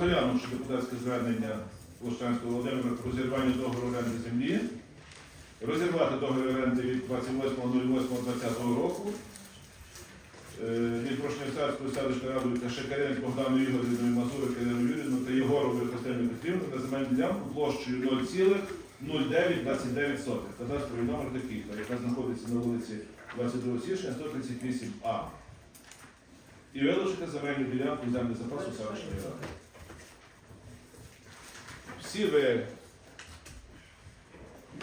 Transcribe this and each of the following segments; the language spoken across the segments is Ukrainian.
розглянувши депутатське звернення Лощанського Володимира про розірвання договору оренди землі, розірвати договір оренди від 28.08.2020 року е, від Прошнівцарської селищної ради та Шекаренець Богдану Ігорівною, Мазури Кирилу Юрівну та Єгоровою Христину Петрівну на земельну ділянку площею 0,0929 сотих. Кадастровий номер такий, яка знаходиться на вулиці 22 січня 138А. І вилучити земельну ділянку землі запасу селищної ради. Всі ви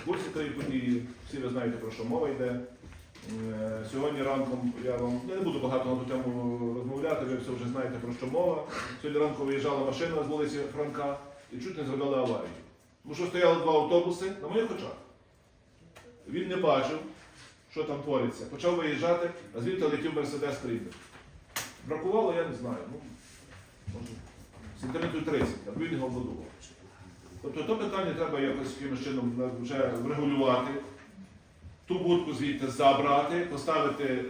курсі тої події, всі ви знаєте, про що мова йде. Е, Сьогодні ранком я вам я не буду багато на ту тему розмовляти, ви все вже знаєте про що мова. Сьогодні ранком виїжджала машина з вулиці Франка і чуть не зробила аварію. Тому що стояли два автобуси на моїх очах. Він не бачив, що там твориться. Почав виїжджати, а звідти летів Мерседес Трібер. Бракувало, я не знаю. Ну, може, сантиметрів 30, аби він його вбудував. Тобто то питання треба якось якимось чином вже врегулювати. Ту будку звідти забрати, поставити е,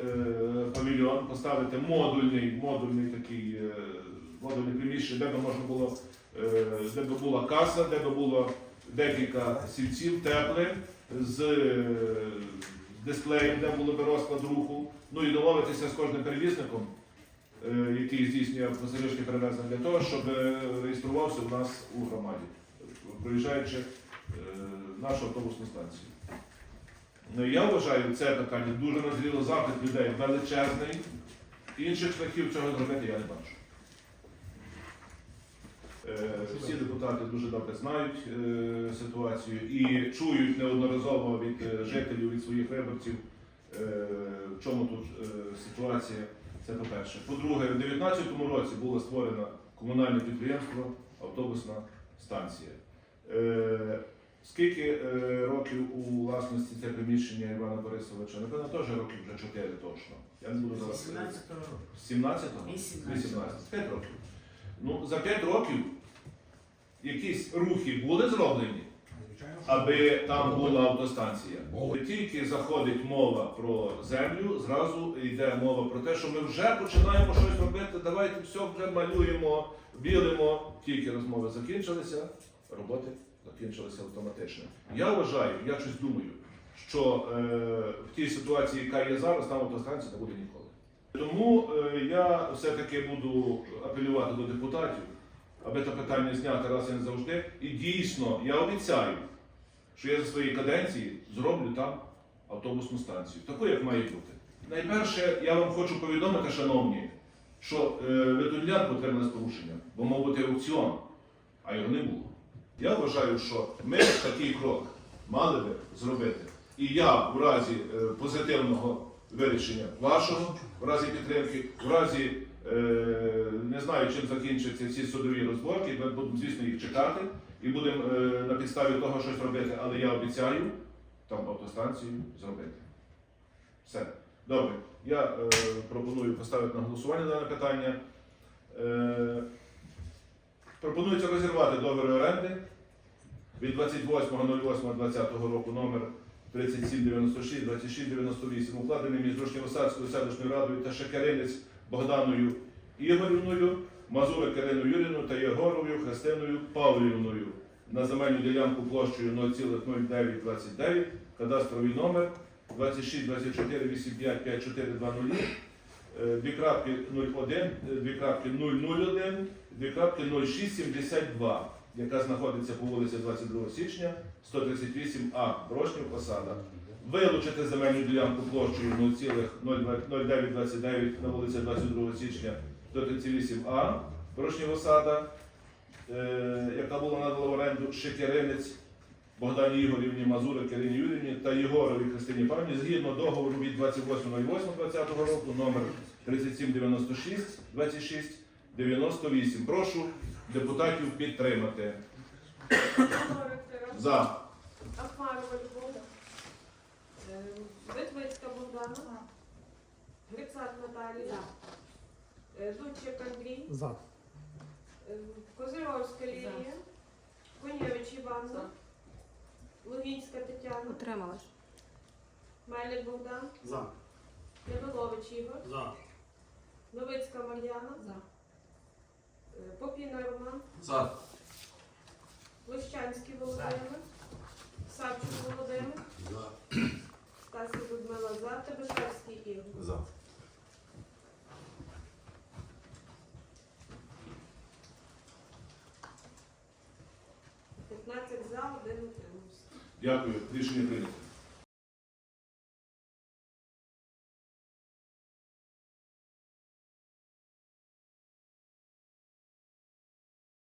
павільйон, поставити модульний, модульний такий е, модульне приміщення, де би можна було, е, де би була каса, де би було декілька сільців теплих з е, дисплеєм, де було би розклад руху. Ну і домовитися з кожним перевізником, е, який здійснює пасажирське перевезення, для того, щоб е, реєструвався у нас у громаді, проїжджаючи е, нашу автобусну станцію. Ну, я вважаю, це питання дуже назріло запит людей величезний. Інших шляхів цього зробити я не бачу. Е, Всі депутати дуже добре знають е, ситуацію і чують неодноразово від е, жителів, від своїх виборців, е, в чому тут е, ситуація. Це по-перше. По-друге, в 2019 році було створено комунальне підприємство Автобусна станція. Е, Скільки е, років у власності це приміщення Івана Борисовича? Напевно, теж років вже 4 точно. Я не буду зараз. 17 року. 17-го? 18. 18. 5 років. Ну, за 5 років якісь рухи були зроблені, аби там була автостанція. Тільки заходить мова про землю, зразу йде мова про те, що ми вже починаємо щось робити, давайте все вже малюємо, білимо. Тільки розмови закінчилися, роботи закінчилися автоматично. Я вважаю, я щось думаю, що е, в тій ситуації, яка є зараз, там автостанції не буде ніколи. Тому е, я все-таки буду апелювати до депутатів, аби це питання зняти раз і назавжди. І дійсно, я обіцяю, що я за своєї каденції зроблю там автобусну станцію, таку, як має бути. Найперше, я вам хочу повідомити, шановні, що е, ви тут ділянку з порушенням, бо мав бути аукціон, а його не було. Я вважаю, що ми такий крок мали би зробити. І я в разі е, позитивного вирішення вашого, в разі підтримки, в разі е, не знаю, чим закінчаться ці судові розборки, ми будемо, звісно, їх чекати і будемо е, на підставі того щось робити, але я обіцяю там автостанцію зробити. Все. Добре. Я е, пропоную поставити на голосування дане питання. Е, пропонується розірвати договір оренди від 28.08.2020 року номер 3796, 2698, укладений між Рушнєвосадською селищною радою та Шекеринець Богданою Ігорівною, Мазура Кириною Юрівною та Єгоровою Христиною Павлівною на земельну ділянку площею 0,0929, кадастровий номер 26 24 85 5420, е, 01, е, 001, дві 0672, яка знаходиться по вулиці 22 січня, 138А, Брошнів, Посада. Вилучити земельну ділянку площею 0,0929 на вулиці 22 січня 138А, Брошнів Осада, е, яка була надала в оренду Шекеринець Богдані Ігорівні, Мазури Кирині Юрівні та Єгорові Христині Павні згідно договору від 28.08.2020 року номер 3796 26 98. Прошу депутатів підтримати. За. Ахмарова Любов, е, Витвицька Богдана, Грицак Наталія, е, Дудчик Андрій, За. е, Козировська Лілія, Конєвич Іванна, Лугінська Тетяна, Утрималась. Мельник Богдан, За. Янилович Ігор, За. Новицька Мар'яна, За. е, Попіна Роман, За. Лущанський Володимир, Савчук Володимир, Стасик Людмила за, Тебешевський Ігор. За. П'ятнадцять за, один утримався. Дякую. Рішення прийнято.